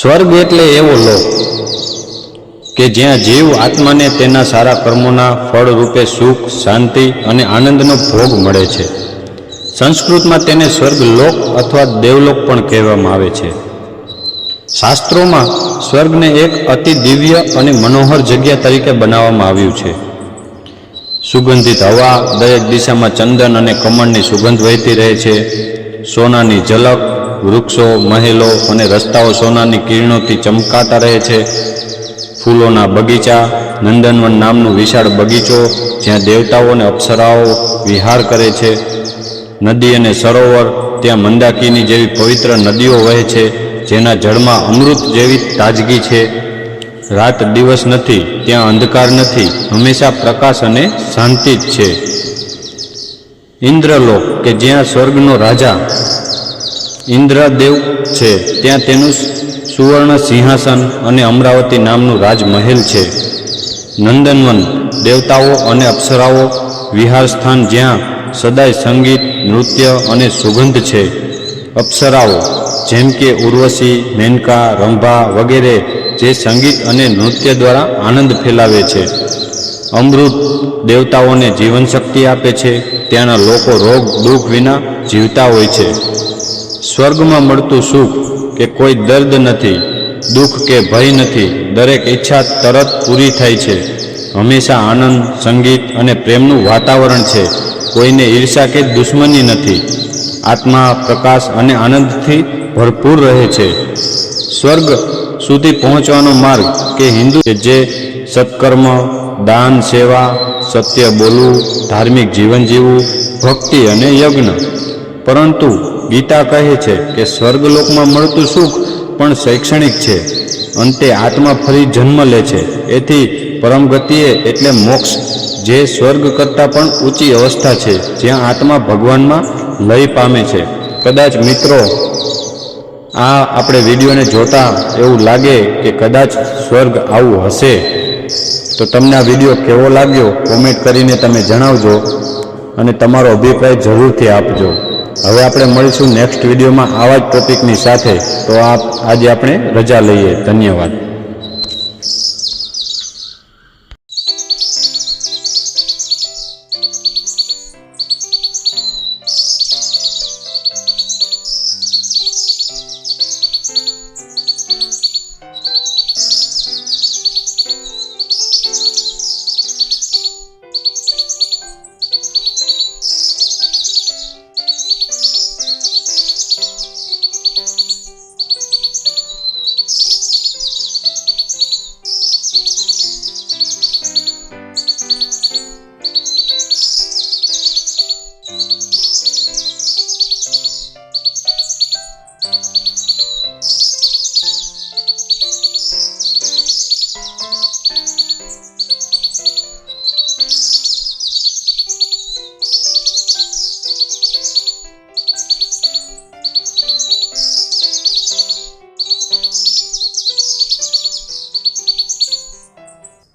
સ્વર્ગ એટલે એવો લોક કે જ્યાં જીવ આત્માને તેના સારા કર્મોના ફળ રૂપે સુખ, શાંતિ અને આનંદનો ભોગ મળે છે. સંસ્કૃતમાં તેને સ્વર્ગ લોક અથવા દેવલોક પણ કહેવામાં આવે છે. શાસ્ત્રોમાં સ્વર્ગને એક અતિ દિવ્ય અને મનોહર જગ્યા તરીકે બનાવવામાં આવ્યું છે. સુગંધિત હવા દરેક દિશામાં ચંદન અને કમળની સુગંધ વહેતી રહે છે. સોનાની ઝલક વૃક્ષો, મહેલો અને રસ્તાઓ સોનાની કિરણોથી ચમકાતા રહે છે. ફૂલોના બગીચા, નંદનવન નામનું વિશાળ બગીચો, જ્યાં દેવતાઓ અને અપ્સરાઓ વિહાર કરે છે. નદી અને સરોવર ત્યાં મંદાકીની જેવી પવિત્ર નદીઓ વહે છે, જેના જળમાં અમૃત જેવી તાજગી છે. રાત દિવસ નથી, ત્યાં અંધકાર નથી, હંમેશા પ્રકાશ અને શાંતિ જ છે. ઇન્દ્રલોક, કે જ્યાં સ્વર્ગનો રાજા ઇન્દ્રદેવ છે. ત્યાં તેનું સુવર્ણ સિંહાસન અને અમરાવતી નામનું રાજમહેલ છે. નંદનવન દેવતાઓ અને અપ્સરાઓ વિહાર સ્થાન જ્યાં સદાય સંગીત, નૃત્ય અને સુગંધ છે. અપ્સરાઓ, જેમ કે ઉર્વશી, મેનકા, રંભા વગેરે જે સંગીત અને નૃત્ય દ્વારા આનંદ ફેલાવે છે. અમૃત દેવતાઓને જીવનશક્તિ આપે છે. ત્યાંના લોકો રોગ, દુઃખ વિના જીવતા હોય છે. સ્વર્ગમાં મળતું સુખ કે કોઈ દર્દ નથી, દુઃખ કે ભય નથી, દરેક ઈચ્છા તરત પૂરી થાય છે. હંમેશા આનંદ, સંગીત અને પ્રેમનું વાતાવરણ છે. કોઈને ઈર્ષા કે દુશ્મની નથી. આત્મા, પ્રકાશ અને આનંદથી ભરપૂર રહે છે. સ્વર્ગ સુધી પહોંચવાનો માર્ગ કે હિન્દુ જે સત્કર્મ, દાન, સેવા, સત્ય બોલવું, ધાર્મિક જીવન જીવવું, ભક્તિ અને યજ્ઞ. પરંતુ ગીતા કહે છે કે સ્વર્ગલોકમાં મળતું સુખ પણ શૈક્ષણિક છે. અંતે આત્મા ફરી જન્મ લે છે. એથી પરમ ગતિએ એટલે મોક્ષ. જે સ્વર્ગ કરતાં પણ ઊંચી અવસ્થા છે, જ્યાં આત્મા ભગવાનમાં લય પામે છે. કદાચ મિત્રો, આ આપણે વિડીયોને જોતા એવું લાગે કે કદાચ સ્વર્ગ આવું હશે. તો તમને આ વીડિયો કેવો લાગ્યો? કોમેન્ટ કરીને તમે જણાવજો અને તમારો અભિપ્રાય જરૂરથી આપજો. હવે આપણે મળીશું નેક્સ્ટ વિડીયોમાં આવા જ ટોપિકની સાથે. તો આપ આજે આપણે રજા લઈએ. ધન્યવાદ. Música